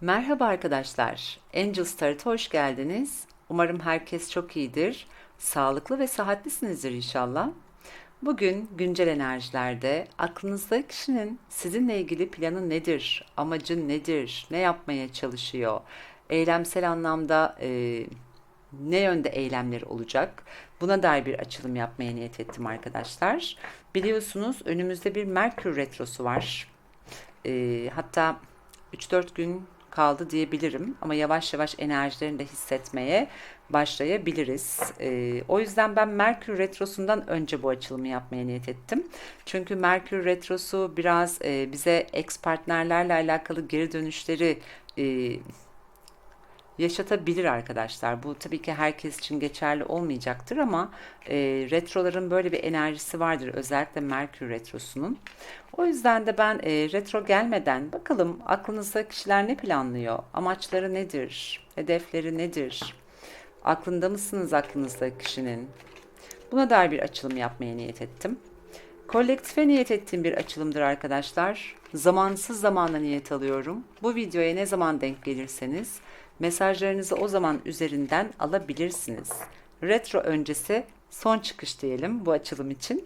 Merhaba arkadaşlar. Angel Tarot'a hoş geldiniz. Umarım herkes çok iyidir. Sağlıklı ve sıhhatlisinizdir inşallah. Bugün güncel enerjilerde aklınızda kişinin sizinle ilgili planı nedir, amacı nedir, ne yapmaya çalışıyor, eylemsel anlamda e, ne yönde eylemleri olacak? Buna dair bir açılım yapmaya niyet ettim arkadaşlar. Biliyorsunuz önümüzde bir Merkür Retrosu var. E, hatta 3-4 gün kaldı diyebilirim ama yavaş yavaş enerjilerini de hissetmeye başlayabiliriz. Ee, o yüzden ben Merkür Retrosu'ndan önce bu açılımı yapmaya niyet ettim. Çünkü Merkür Retrosu biraz e, bize ex partnerlerle alakalı geri dönüşleri e, yaşatabilir arkadaşlar. Bu tabii ki herkes için geçerli olmayacaktır ama e, retroların böyle bir enerjisi vardır. Özellikle Merkür Retrosu'nun. O yüzden de ben e, retro gelmeden bakalım aklınızda kişiler ne planlıyor? Amaçları nedir? Hedefleri nedir? Aklında mısınız aklınızda kişinin? Buna dair bir açılım yapmaya niyet ettim. Kolektife niyet ettiğim bir açılımdır arkadaşlar. Zamansız zamana niyet alıyorum. Bu videoya ne zaman denk gelirseniz mesajlarınızı o zaman üzerinden alabilirsiniz. Retro öncesi son çıkış diyelim bu açılım için.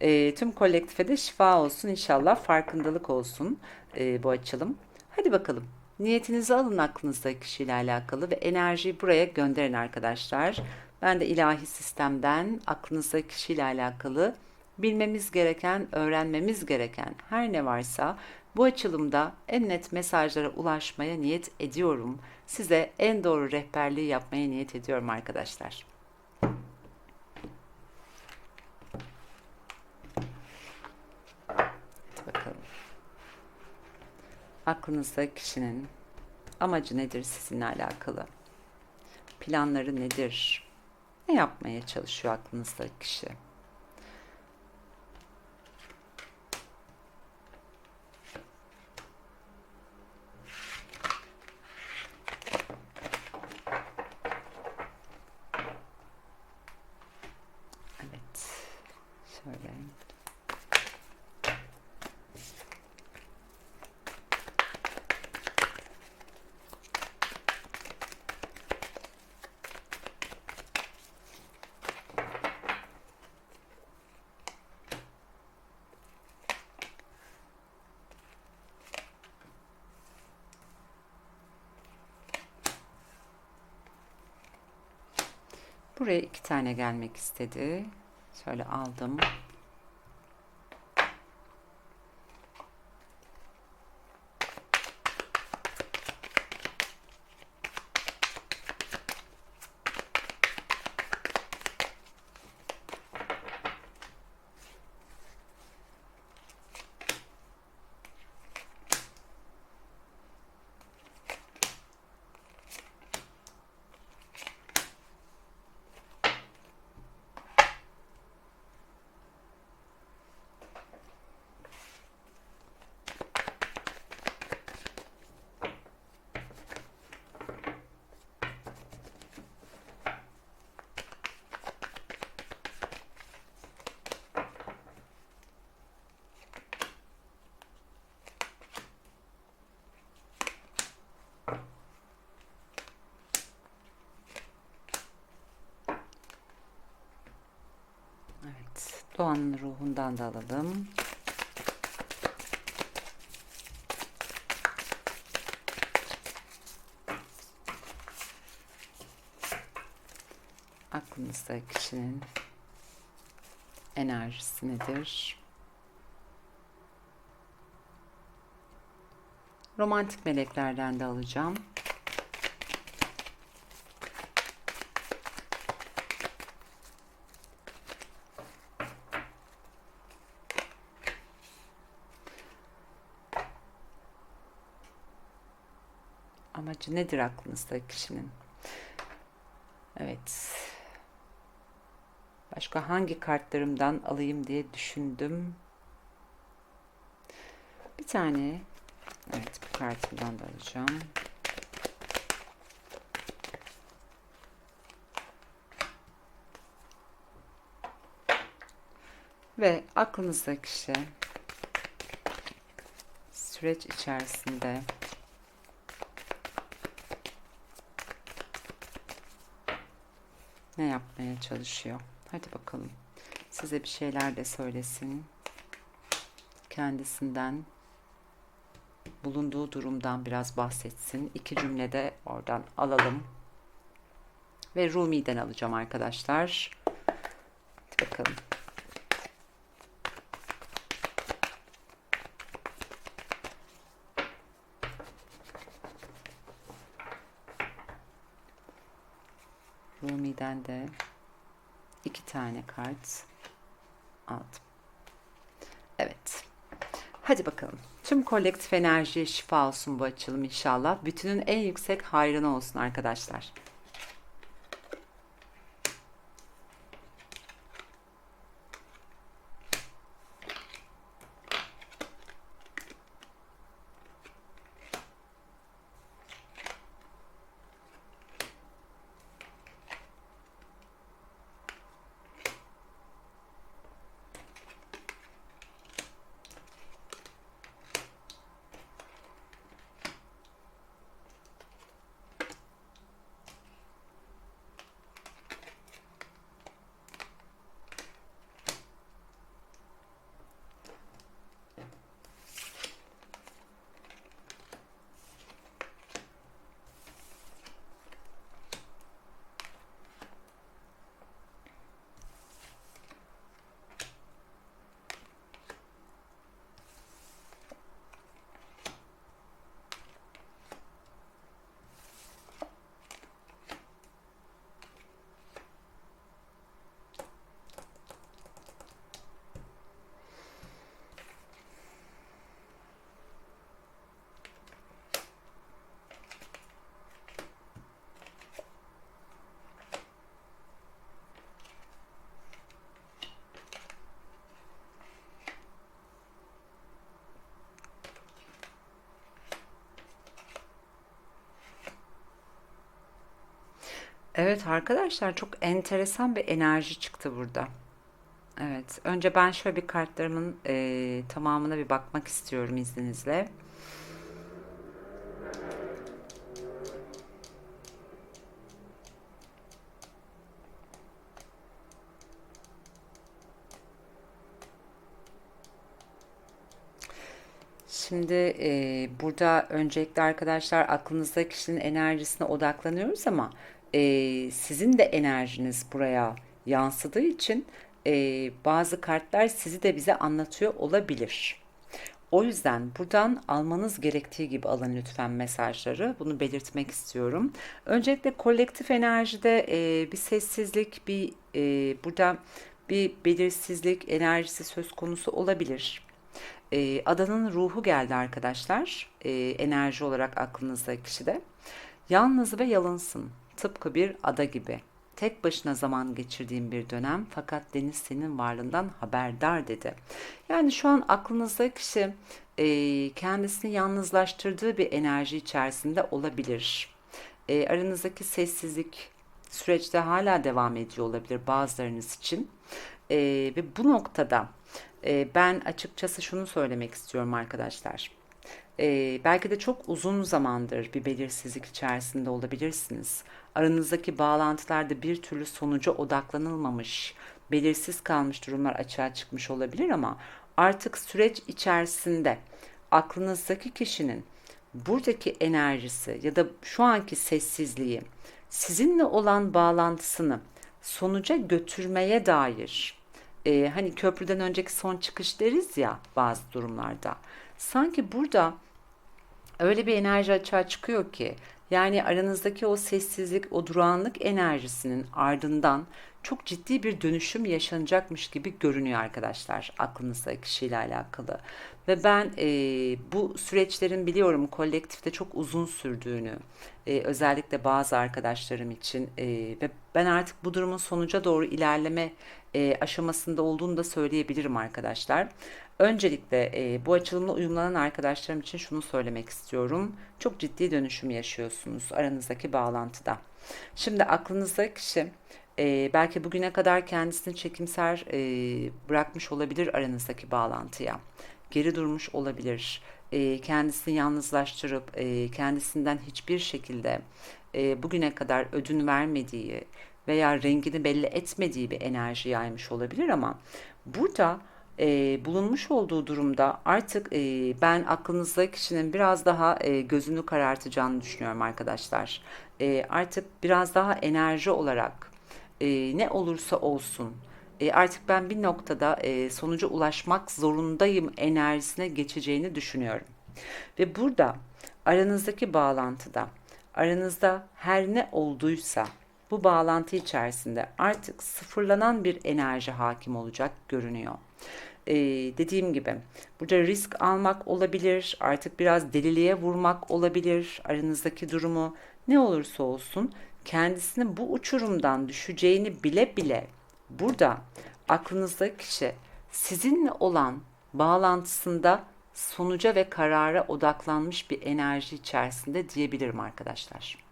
E, tüm kolektife de şifa olsun inşallah farkındalık olsun e, bu açılım. Hadi bakalım niyetinizi alın aklınızdaki kişiyle alakalı ve enerjiyi buraya gönderin arkadaşlar. Ben de ilahi sistemden aklınızdaki kişiyle alakalı bilmemiz gereken, öğrenmemiz gereken her ne varsa bu açılımda en net mesajlara ulaşmaya niyet ediyorum. Size en doğru rehberliği yapmaya niyet ediyorum arkadaşlar. Aklınızda kişinin amacı nedir sizinle alakalı? Planları nedir? Ne yapmaya çalışıyor aklınızdaki kişi? Evet. Şöyle. Buraya iki tane gelmek istedi. Şöyle aldım. Evet. Doğanın ruhundan da alalım. Aklınızda kişinin enerjisi nedir? Romantik meleklerden de alacağım. Amacı nedir aklınızda kişinin? Evet. Başka hangi kartlarımdan alayım diye düşündüm. Bir tane evet bu kartımdan da alacağım. Ve aklınızdaki kişi süreç içerisinde Ne yapmaya çalışıyor? Hadi bakalım. Size bir şeyler de söylesin. Kendisinden bulunduğu durumdan biraz bahsetsin. İki cümlede oradan alalım. Ve Rumi'den alacağım arkadaşlar. Hadi bakalım. Rumi'den de iki tane kart aldım. Evet. Hadi bakalım. Tüm kolektif enerjiye şifa olsun bu açılım inşallah. Bütünün en yüksek hayrına olsun arkadaşlar. Evet arkadaşlar çok enteresan bir enerji çıktı burada. Evet. Önce ben şöyle bir kartlarımın eee, tamamına bir bakmak istiyorum izninizle. Şimdi eee, burada öncelikle arkadaşlar aklınızdaki kişinin enerjisine odaklanıyoruz ama eee, sizin de enerjiniz buraya yansıdığı için eee, bazı kartlar sizi de bize anlatıyor olabilir. O yüzden buradan almanız gerektiği gibi alın lütfen mesajları. Bunu belirtmek istiyorum. Öncelikle kolektif enerjide e, bir sessizlik, bir e, burada bir belirsizlik enerjisi söz konusu olabilir. E, adanın ruhu geldi arkadaşlar. E, enerji olarak aklınızda kişide. Yalnız ve yalınsın. Tıpkı bir ada gibi. Tek başına zaman geçirdiğim bir dönem fakat deniz senin varlığından haberdar dedi. Yani şu an aklınızdaki kişi e, kendisini yalnızlaştırdığı bir enerji içerisinde olabilir. E, aranızdaki sessizlik süreçte hala devam ediyor olabilir bazılarınız için. E, ve bu noktada e, ben açıkçası şunu söylemek istiyorum arkadaşlar. Ee, belki de çok uzun zamandır bir belirsizlik içerisinde olabilirsiniz. Aranızdaki bağlantılarda bir türlü sonuca odaklanılmamış, belirsiz kalmış durumlar açığa çıkmış olabilir ama artık süreç içerisinde aklınızdaki kişinin buradaki enerjisi ya da şu anki sessizliği sizinle olan bağlantısını sonuca götürmeye dair e, hani köprüden önceki son çıkış deriz ya bazı durumlarda. Sanki burada öyle bir enerji açığa çıkıyor ki yani aranızdaki o sessizlik, o durağanlık enerjisinin ardından çok ciddi bir dönüşüm yaşanacakmış gibi görünüyor arkadaşlar aklınızdaki kişiyle alakalı. Ve ben e, bu süreçlerin biliyorum kolektifte çok uzun sürdüğünü, e, özellikle bazı arkadaşlarım için e, ve ben artık bu durumun sonuca doğru ilerleme e, aşamasında olduğunu da söyleyebilirim arkadaşlar. Öncelikle e, bu açılımla uyumlanan arkadaşlarım için şunu söylemek istiyorum. Çok ciddi dönüşüm yaşıyorsunuz aranızdaki bağlantıda. Şimdi aklınızdaki kişi e, belki bugüne kadar kendisini çekimser e, bırakmış olabilir aranızdaki bağlantıya. Geri durmuş olabilir. E, kendisini yalnızlaştırıp e, kendisinden hiçbir şekilde e, bugüne kadar ödün vermediği, veya rengini belli etmediği bir enerji yaymış olabilir ama burada e, bulunmuş olduğu durumda artık e, ben aklınızdaki kişinin biraz daha e, gözünü karartacağını düşünüyorum arkadaşlar. E, artık biraz daha enerji olarak e, ne olursa olsun e, artık ben bir noktada e, sonuca ulaşmak zorundayım enerjisine geçeceğini düşünüyorum. Ve burada aranızdaki bağlantıda aranızda her ne olduysa bu bağlantı içerisinde artık sıfırlanan bir enerji hakim olacak görünüyor. Ee, dediğim gibi burada risk almak olabilir, artık biraz deliliğe vurmak olabilir aranızdaki durumu ne olursa olsun kendisini bu uçurumdan düşeceğini bile bile burada aklınızdaki kişi sizinle olan bağlantısında sonuca ve karara odaklanmış bir enerji içerisinde diyebilirim arkadaşlar.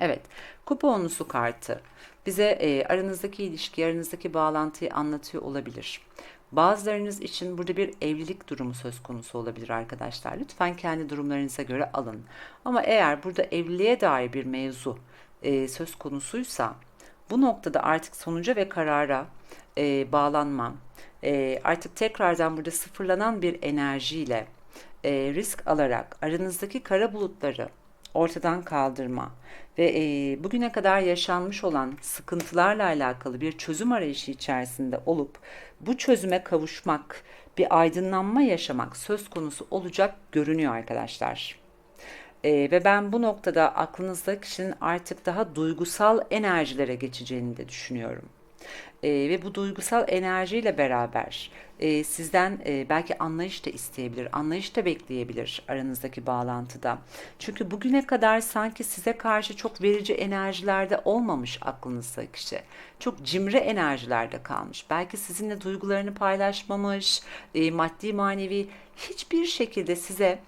Evet, kupa onlusu kartı bize e, aranızdaki ilişki, aranızdaki bağlantıyı anlatıyor olabilir. Bazılarınız için burada bir evlilik durumu söz konusu olabilir arkadaşlar. Lütfen kendi durumlarınıza göre alın. Ama eğer burada evliliğe dair bir mevzu e, söz konusuysa bu noktada artık sonuca ve karara e, bağlanma, e, artık tekrardan burada sıfırlanan bir enerjiyle e, risk alarak aranızdaki kara bulutları ortadan kaldırma ve e, bugüne kadar yaşanmış olan sıkıntılarla alakalı bir çözüm arayışı içerisinde olup bu çözüme kavuşmak, bir aydınlanma yaşamak söz konusu olacak görünüyor arkadaşlar. E, ve ben bu noktada aklınızda kişinin artık daha duygusal enerjilere geçeceğini de düşünüyorum. E, ve bu duygusal enerjiyle beraber e, sizden e, belki anlayış da isteyebilir, anlayış da bekleyebilir aranızdaki bağlantıda. Çünkü bugüne kadar sanki size karşı çok verici enerjilerde olmamış aklınızda kişi. Çok cimri enerjilerde kalmış. Belki sizinle duygularını paylaşmamış, e, maddi manevi hiçbir şekilde size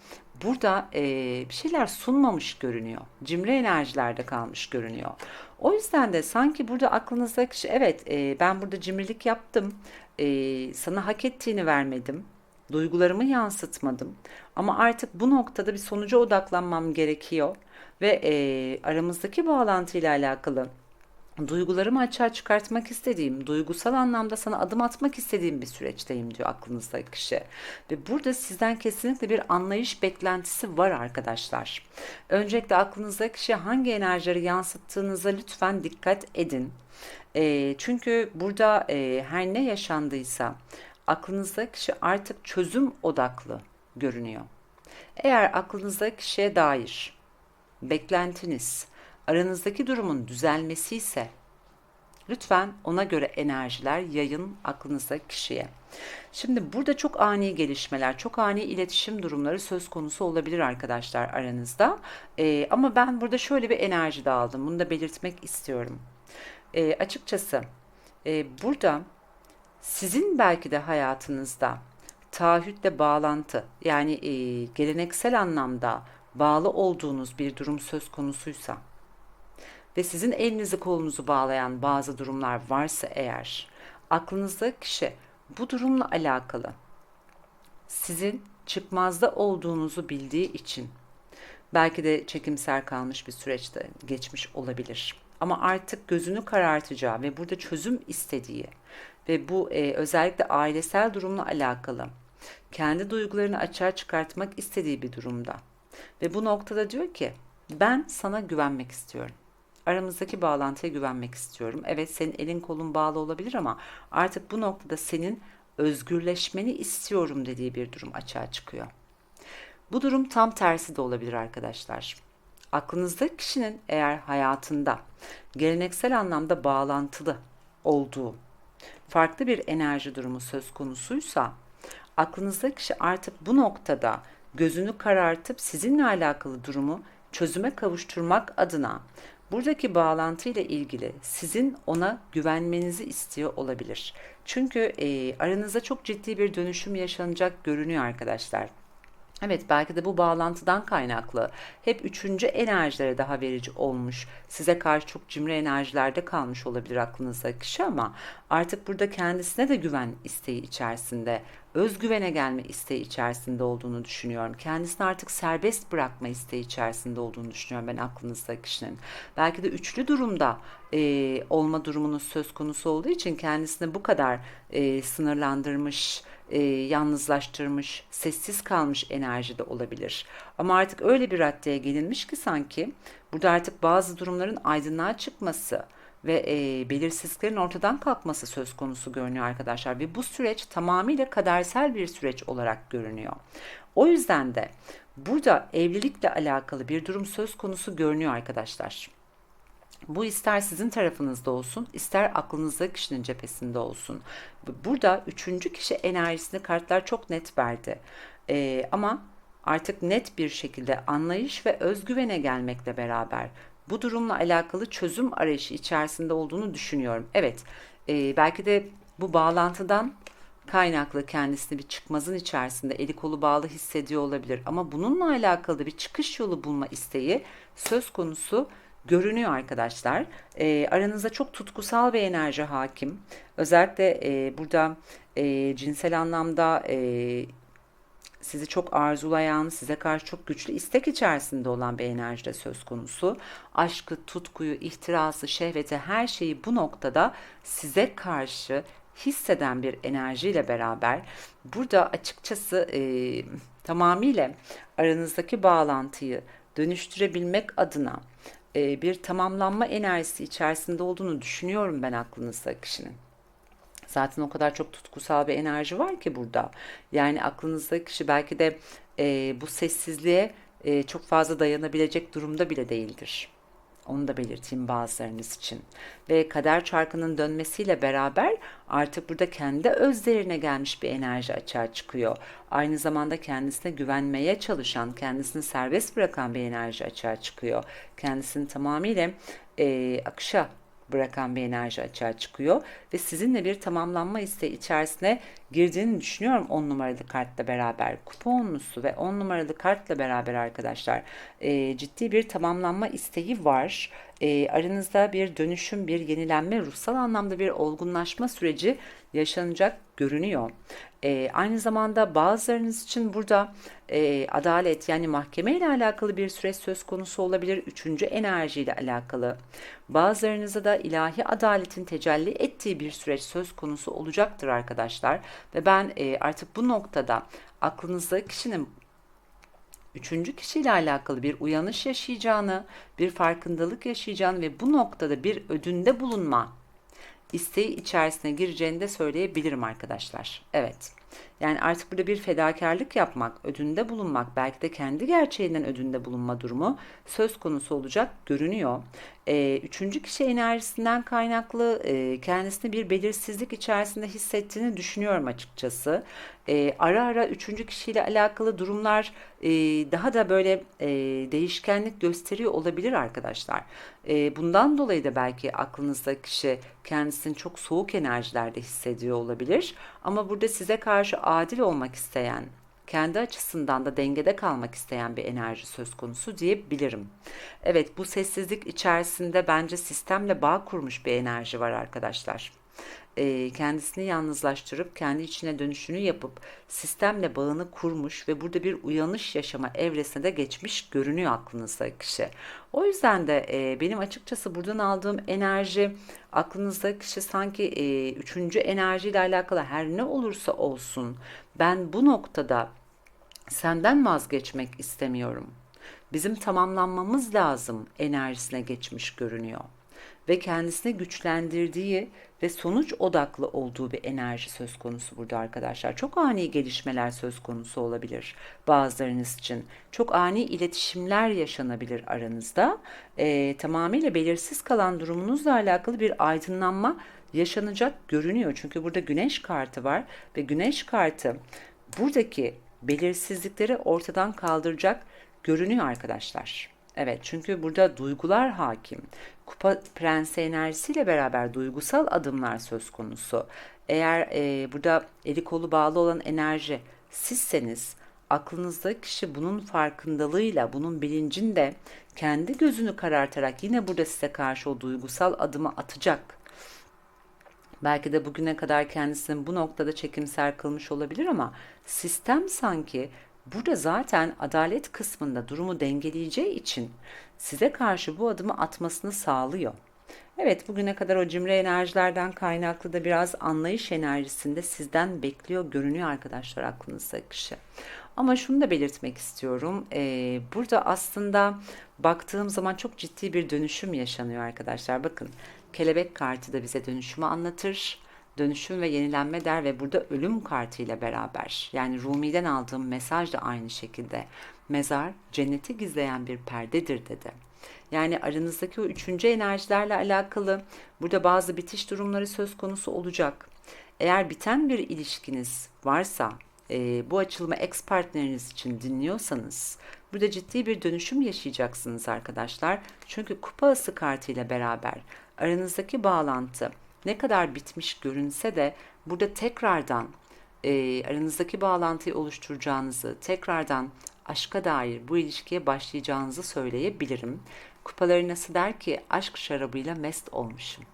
burada e, bir şeyler sunmamış görünüyor. Cimri enerjilerde kalmış görünüyor. O yüzden de sanki burada aklınızdaki kişi evet e, ben burada cimrilik yaptım. E, sana hak ettiğini vermedim. Duygularımı yansıtmadım. Ama artık bu noktada bir sonuca odaklanmam gerekiyor. Ve e, aramızdaki bağlantıyla alakalı duygularımı açığa çıkartmak istediğim, duygusal anlamda sana adım atmak istediğim bir süreçteyim diyor aklınızdaki kişi. Ve burada sizden kesinlikle bir anlayış beklentisi var arkadaşlar. Öncelikle aklınızdaki kişi hangi enerjileri yansıttığınıza lütfen dikkat edin. E, çünkü burada e, her ne yaşandıysa aklınızdaki kişi artık çözüm odaklı görünüyor. Eğer aklınızdaki kişiye dair beklentiniz, aranızdaki durumun düzelmesi ise lütfen ona göre enerjiler yayın aklınızdaki kişiye. Şimdi burada çok ani gelişmeler, çok ani iletişim durumları söz konusu olabilir arkadaşlar aranızda. Ee, ama ben burada şöyle bir enerji de aldım. Bunu da belirtmek istiyorum. Ee, açıkçası e, burada sizin belki de hayatınızda taahhütle bağlantı yani e, geleneksel anlamda bağlı olduğunuz bir durum söz konusuysa ve sizin elinizi kolunuzu bağlayan bazı durumlar varsa eğer aklınızda kişi bu durumla alakalı sizin çıkmazda olduğunuzu bildiği için belki de çekimser kalmış bir süreçte geçmiş olabilir. Ama artık gözünü karartacağı ve burada çözüm istediği ve bu e, özellikle ailesel durumla alakalı kendi duygularını açığa çıkartmak istediği bir durumda. Ve bu noktada diyor ki ben sana güvenmek istiyorum. Aramızdaki bağlantıya güvenmek istiyorum. Evet senin elin kolun bağlı olabilir ama artık bu noktada senin özgürleşmeni istiyorum dediği bir durum açığa çıkıyor. Bu durum tam tersi de olabilir arkadaşlar. Aklınızda kişinin eğer hayatında geleneksel anlamda bağlantılı olduğu farklı bir enerji durumu söz konusuysa aklınızda kişi artık bu noktada gözünü karartıp sizinle alakalı durumu çözüme kavuşturmak adına buradaki bağlantı ile ilgili sizin ona güvenmenizi istiyor olabilir. Çünkü e, aranızda çok ciddi bir dönüşüm yaşanacak görünüyor arkadaşlar. Evet belki de bu bağlantıdan kaynaklı hep üçüncü enerjilere daha verici olmuş. Size karşı çok cimri enerjilerde kalmış olabilir aklınızdaki kişi ama artık burada kendisine de güven isteği içerisinde özgüvene gelme isteği içerisinde olduğunu düşünüyorum. Kendisini artık serbest bırakma isteği içerisinde olduğunu düşünüyorum ben aklınızdaki kişinin. Belki de üçlü durumda e, olma durumunun söz konusu olduğu için kendisini bu kadar e, sınırlandırmış, e, yalnızlaştırmış, sessiz kalmış enerjide olabilir. Ama artık öyle bir raddeye gelinmiş ki sanki burada artık bazı durumların aydınlığa çıkması, ve e, belirsizliklerin ortadan kalkması söz konusu görünüyor arkadaşlar. Ve bu süreç tamamıyla kadersel bir süreç olarak görünüyor. O yüzden de burada evlilikle alakalı bir durum söz konusu görünüyor arkadaşlar. Bu ister sizin tarafınızda olsun, ister aklınızda kişinin cephesinde olsun. Burada üçüncü kişi enerjisini kartlar çok net verdi. Ee, ama artık net bir şekilde anlayış ve özgüvene gelmekle beraber bu durumla alakalı çözüm arayışı içerisinde olduğunu düşünüyorum. Evet, e, belki de bu bağlantıdan kaynaklı kendisini bir çıkmazın içerisinde eli kolu bağlı hissediyor olabilir. Ama bununla alakalı bir çıkış yolu bulma isteği söz konusu görünüyor arkadaşlar. E, aranızda çok tutkusal bir enerji hakim. Özellikle e, burada e, cinsel anlamda e, sizi çok arzulayan, size karşı çok güçlü istek içerisinde olan bir enerjide söz konusu. Aşkı, tutkuyu, ihtirası, şehveti her şeyi bu noktada size karşı hisseden bir enerjiyle beraber burada açıkçası e, tamamıyla aranızdaki bağlantıyı dönüştürebilmek adına e, bir tamamlanma enerjisi içerisinde olduğunu düşünüyorum ben aklınızda kişinin. Zaten o kadar çok tutkusal bir enerji var ki burada. Yani aklınızdaki kişi belki de e, bu sessizliğe e, çok fazla dayanabilecek durumda bile değildir. Onu da belirteyim bazılarınız için. Ve kader çarkının dönmesiyle beraber artık burada kendi özlerine gelmiş bir enerji açığa çıkıyor. Aynı zamanda kendisine güvenmeye çalışan, kendisini serbest bırakan bir enerji açığa çıkıyor. Kendisini tamamıyla e, akışa bırakan bir enerji açığa çıkıyor ve sizinle bir tamamlanma isteği içerisine girdiğini düşünüyorum 10 numaralı kartla beraber. Kupa onlusu ve 10 numaralı kartla beraber arkadaşlar e, ciddi bir tamamlanma isteği var. E, aranızda bir dönüşüm, bir yenilenme, ruhsal anlamda bir olgunlaşma süreci yaşanacak görünüyor. E, aynı zamanda bazılarınız için burada e, adalet yani mahkeme ile alakalı bir süreç söz konusu olabilir. Üçüncü enerji ile alakalı. Bazılarınızda da ilahi adaletin tecelli ettiği bir süreç söz konusu olacaktır arkadaşlar. Ve ben e, artık bu noktada aklınızda kişinin üçüncü kişiyle alakalı bir uyanış yaşayacağını, bir farkındalık yaşayacağını ve bu noktada bir ödünde bulunma isteği içerisine gireceğini de söyleyebilirim arkadaşlar. Evet. Yani artık burada bir fedakarlık yapmak, ödünde bulunmak, belki de kendi gerçeğinden ödünde bulunma durumu söz konusu olacak görünüyor. Ee, üçüncü kişi enerjisinden kaynaklı e, kendisini bir belirsizlik içerisinde hissettiğini düşünüyorum açıkçası. Ee, ara ara üçüncü kişiyle alakalı durumlar e, daha da böyle e, değişkenlik gösteriyor olabilir arkadaşlar. E, bundan dolayı da belki aklınızda kişi kendisini çok soğuk enerjilerde hissediyor olabilir. Ama burada size karşı adil olmak isteyen, kendi açısından da dengede kalmak isteyen bir enerji söz konusu diyebilirim. Evet bu sessizlik içerisinde bence sistemle bağ kurmuş bir enerji var arkadaşlar e, kendisini yalnızlaştırıp kendi içine dönüşünü yapıp sistemle bağını kurmuş ve burada bir uyanış yaşama evresine de geçmiş görünüyor aklınızda kişi. O yüzden de e, benim açıkçası buradan aldığım enerji aklınızda kişi sanki e, üçüncü enerjiyle alakalı her ne olursa olsun ben bu noktada senden vazgeçmek istemiyorum. Bizim tamamlanmamız lazım enerjisine geçmiş görünüyor ve kendisine güçlendirdiği ve sonuç odaklı olduğu bir enerji söz konusu burada arkadaşlar. Çok ani gelişmeler söz konusu olabilir bazılarınız için. Çok ani iletişimler yaşanabilir aranızda. E, tamamıyla belirsiz kalan durumunuzla alakalı bir aydınlanma yaşanacak görünüyor. Çünkü burada güneş kartı var ve güneş kartı buradaki belirsizlikleri ortadan kaldıracak görünüyor arkadaşlar. Evet çünkü burada duygular hakim. Kupa prensi enerjisiyle beraber duygusal adımlar söz konusu. Eğer e, burada eli kolu bağlı olan enerji sizseniz aklınızda kişi bunun farkındalığıyla, bunun bilincinde kendi gözünü karartarak yine burada size karşı o duygusal adımı atacak. Belki de bugüne kadar kendisini bu noktada çekimser kılmış olabilir ama sistem sanki burada zaten adalet kısmında durumu dengeleyeceği için size karşı bu adımı atmasını sağlıyor. Evet bugüne kadar o cimri enerjilerden kaynaklı da biraz anlayış enerjisinde sizden bekliyor görünüyor arkadaşlar aklınızdaki kişi. Ama şunu da belirtmek istiyorum. Ee, burada aslında baktığım zaman çok ciddi bir dönüşüm yaşanıyor arkadaşlar. Bakın kelebek kartı da bize dönüşümü anlatır. Dönüşüm ve yenilenme der ve burada ölüm kartı ile beraber yani Rumi'den aldığım mesaj da aynı şekilde mezar cenneti gizleyen bir perdedir dedi. Yani aranızdaki o üçüncü enerjilerle alakalı burada bazı bitiş durumları söz konusu olacak. Eğer biten bir ilişkiniz varsa e, bu açılımı ex partneriniz için dinliyorsanız burada ciddi bir dönüşüm yaşayacaksınız arkadaşlar. Çünkü kupa ası kartı ile beraber aranızdaki bağlantı ne kadar bitmiş görünse de burada tekrardan e, aranızdaki bağlantıyı oluşturacağınızı, tekrardan aşka dair bu ilişkiye başlayacağınızı söyleyebilirim. Kupaları nasıl der ki aşk şarabıyla mest olmuşum.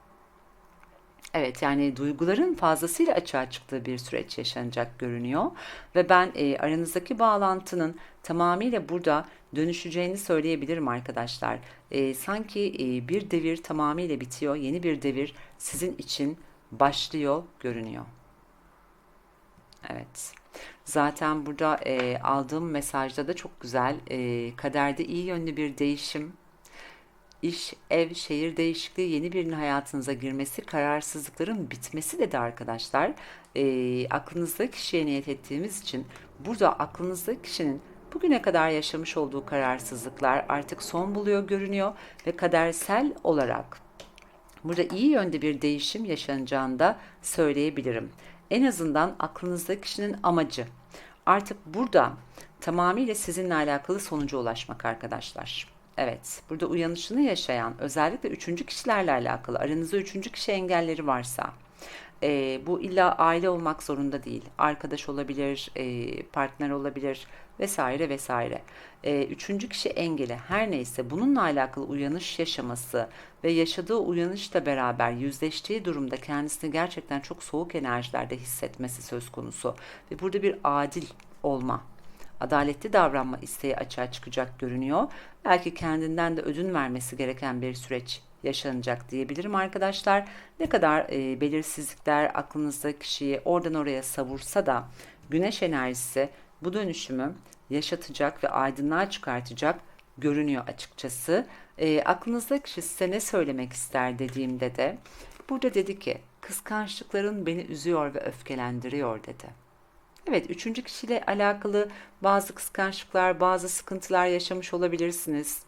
Evet yani duyguların fazlasıyla açığa çıktığı bir süreç yaşanacak görünüyor ve ben e, aranızdaki bağlantının tamamıyla burada dönüşeceğini söyleyebilirim arkadaşlar. E, sanki e, bir devir tamamıyla bitiyor, yeni bir devir sizin için başlıyor görünüyor. Evet. Zaten burada e, aldığım mesajda da çok güzel. E, kaderde iyi yönlü bir değişim, iş, ev, şehir değişikliği, yeni birinin hayatınıza girmesi, kararsızlıkların bitmesi dedi arkadaşlar. E, aklınızda kişiye niyet ettiğimiz için burada aklınızda kişinin bugüne kadar yaşamış olduğu kararsızlıklar artık son buluyor görünüyor ve kadersel olarak burada iyi yönde bir değişim yaşanacağını da söyleyebilirim. En azından aklınızda kişinin amacı artık burada tamamıyla sizinle alakalı sonuca ulaşmak arkadaşlar. Evet, burada uyanışını yaşayan özellikle üçüncü kişilerle alakalı aranızda üçüncü kişi engelleri varsa e, bu illa aile olmak zorunda değil. Arkadaş olabilir, e, partner olabilir vesaire vesaire. E, üçüncü kişi engeli her neyse bununla alakalı uyanış yaşaması ve yaşadığı uyanışla beraber yüzleştiği durumda kendisini gerçekten çok soğuk enerjilerde hissetmesi söz konusu. Ve burada bir adil olma adaletli davranma isteği açığa çıkacak görünüyor. Belki kendinden de ödün vermesi gereken bir süreç yaşanacak diyebilirim arkadaşlar. Ne kadar e, belirsizlikler aklınızda kişiyi oradan oraya savursa da güneş enerjisi bu dönüşümü yaşatacak ve aydınlığa çıkartacak görünüyor açıkçası. E, aklınızda kişi size ne söylemek ister dediğimde de burada dedi ki kıskançlıkların beni üzüyor ve öfkelendiriyor dedi. Evet, üçüncü kişiyle alakalı bazı kıskançlıklar, bazı sıkıntılar yaşamış olabilirsiniz.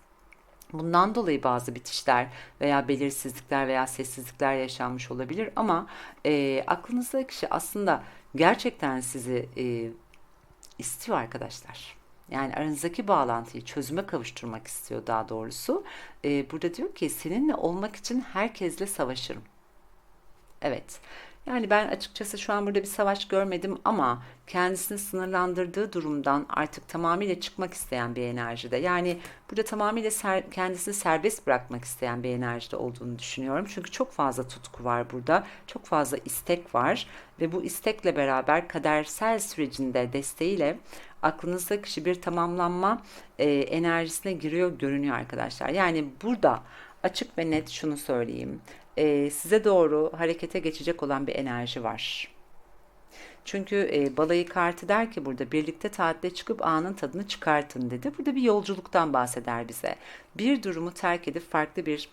Bundan dolayı bazı bitişler veya belirsizlikler veya sessizlikler yaşanmış olabilir ama e, aklınızdaki kişi aslında gerçekten sizi e, istiyor arkadaşlar. Yani aranızdaki bağlantıyı çözüme kavuşturmak istiyor daha doğrusu. E, burada diyor ki seninle olmak için herkesle savaşırım. Evet. Yani ben açıkçası şu an burada bir savaş görmedim ama kendisini sınırlandırdığı durumdan artık tamamıyla çıkmak isteyen bir enerjide. Yani burada tamamıyla ser, kendisini serbest bırakmak isteyen bir enerjide olduğunu düşünüyorum. Çünkü çok fazla tutku var burada. Çok fazla istek var ve bu istekle beraber kadersel sürecinde desteğiyle aklınızda kişi bir tamamlanma e, enerjisine giriyor görünüyor arkadaşlar. Yani burada açık ve net şunu söyleyeyim e, size doğru harekete geçecek olan bir enerji var. Çünkü e, balayı kartı der ki burada birlikte tatile çıkıp anın tadını çıkartın dedi. Burada bir yolculuktan bahseder bize. Bir durumu terk edip farklı bir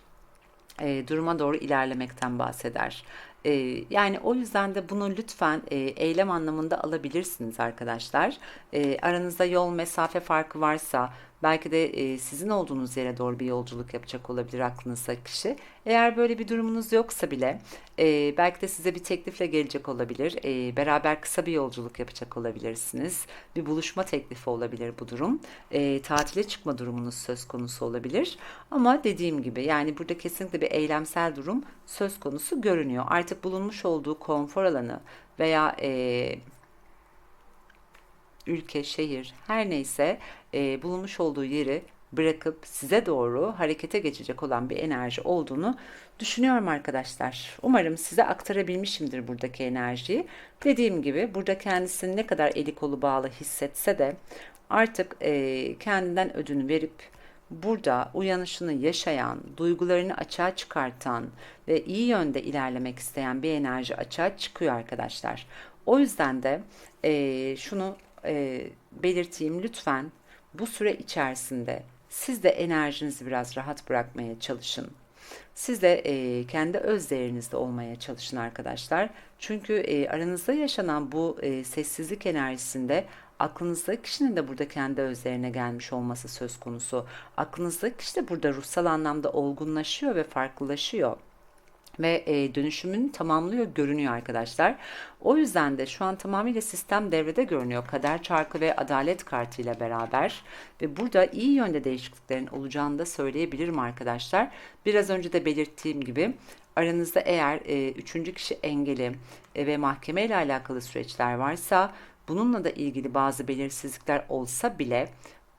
e, duruma doğru ilerlemekten bahseder. E, yani o yüzden de bunu lütfen e, eylem anlamında alabilirsiniz arkadaşlar. E, aranızda yol mesafe farkı varsa Belki de e, sizin olduğunuz yere doğru bir yolculuk yapacak olabilir aklınızda kişi. Eğer böyle bir durumunuz yoksa bile e, belki de size bir teklifle gelecek olabilir. E, beraber kısa bir yolculuk yapacak olabilirsiniz. Bir buluşma teklifi olabilir bu durum. E, tatile çıkma durumunuz söz konusu olabilir. Ama dediğim gibi yani burada kesinlikle bir eylemsel durum söz konusu görünüyor. Artık bulunmuş olduğu konfor alanı veya e, ülke, şehir her neyse e, bulunmuş olduğu yeri bırakıp size doğru harekete geçecek olan bir enerji olduğunu düşünüyorum arkadaşlar. Umarım size aktarabilmişimdir buradaki enerjiyi. Dediğim gibi burada kendisini ne kadar eli kolu bağlı hissetse de artık e, kendinden ödün verip burada uyanışını yaşayan, duygularını açığa çıkartan ve iyi yönde ilerlemek isteyen bir enerji açığa çıkıyor arkadaşlar. O yüzden de e, şunu e, belirteyim lütfen bu süre içerisinde siz de enerjinizi biraz rahat bırakmaya çalışın. Siz de e, kendi öz değerinizde olmaya çalışın arkadaşlar. Çünkü e, aranızda yaşanan bu e, sessizlik enerjisinde aklınızdaki kişinin de burada kendi özlerine gelmiş olması söz konusu. Aklınızdaki kişi de burada ruhsal anlamda olgunlaşıyor ve farklılaşıyor ve e, dönüşümünü tamamlıyor görünüyor arkadaşlar. O yüzden de şu an tamamıyla sistem devrede görünüyor. Kader çarkı ve adalet kartı ile beraber ve burada iyi yönde değişikliklerin olacağını da söyleyebilirim arkadaşlar. Biraz önce de belirttiğim gibi aranızda eğer e, üçüncü kişi engeli e, ve mahkeme ile alakalı süreçler varsa bununla da ilgili bazı belirsizlikler olsa bile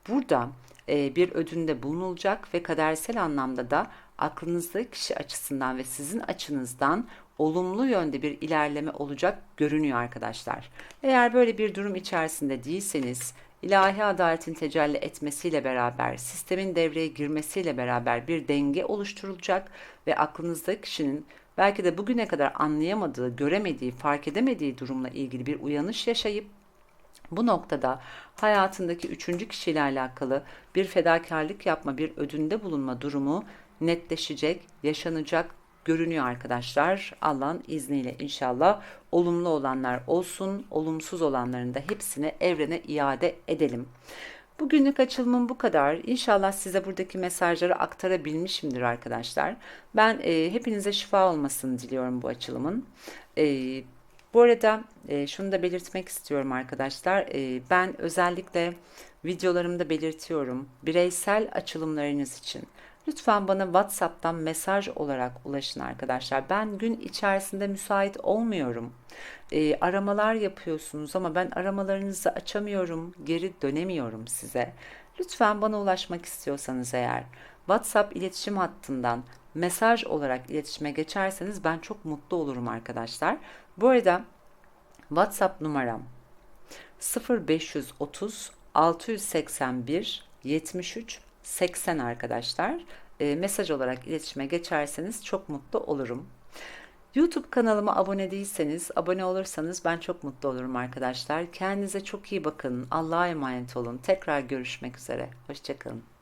burada e, bir ödünde bulunulacak ve kadersel anlamda da aklınızdaki kişi açısından ve sizin açınızdan olumlu yönde bir ilerleme olacak görünüyor arkadaşlar. Eğer böyle bir durum içerisinde değilseniz ilahi adaletin tecelli etmesiyle beraber, sistemin devreye girmesiyle beraber bir denge oluşturulacak ve aklınızdaki kişinin belki de bugüne kadar anlayamadığı, göremediği, fark edemediği durumla ilgili bir uyanış yaşayıp bu noktada hayatındaki üçüncü kişiyle alakalı bir fedakarlık yapma, bir ödünde bulunma durumu netleşecek, yaşanacak görünüyor arkadaşlar. Allah'ın izniyle inşallah olumlu olanlar olsun, olumsuz olanların da hepsini evrene iade edelim. Bugünlük açılımım bu kadar. İnşallah size buradaki mesajları aktarabilmişimdir arkadaşlar. Ben e, hepinize şifa olmasını diliyorum bu açılımın. E, bu arada e, şunu da belirtmek istiyorum arkadaşlar. E, ben özellikle videolarımda belirtiyorum. Bireysel açılımlarınız için lütfen bana WhatsApp'tan mesaj olarak ulaşın arkadaşlar. Ben gün içerisinde müsait olmuyorum. E, aramalar yapıyorsunuz ama ben aramalarınızı açamıyorum, geri dönemiyorum size. Lütfen bana ulaşmak istiyorsanız eğer WhatsApp iletişim hattından mesaj olarak iletişime geçerseniz ben çok mutlu olurum arkadaşlar. Bu arada WhatsApp numaram 0530 681 73 80 arkadaşlar. E, mesaj olarak iletişime geçerseniz çok mutlu olurum. YouTube kanalıma abone değilseniz, abone olursanız ben çok mutlu olurum arkadaşlar. Kendinize çok iyi bakın. Allah'a emanet olun. Tekrar görüşmek üzere. Hoşçakalın.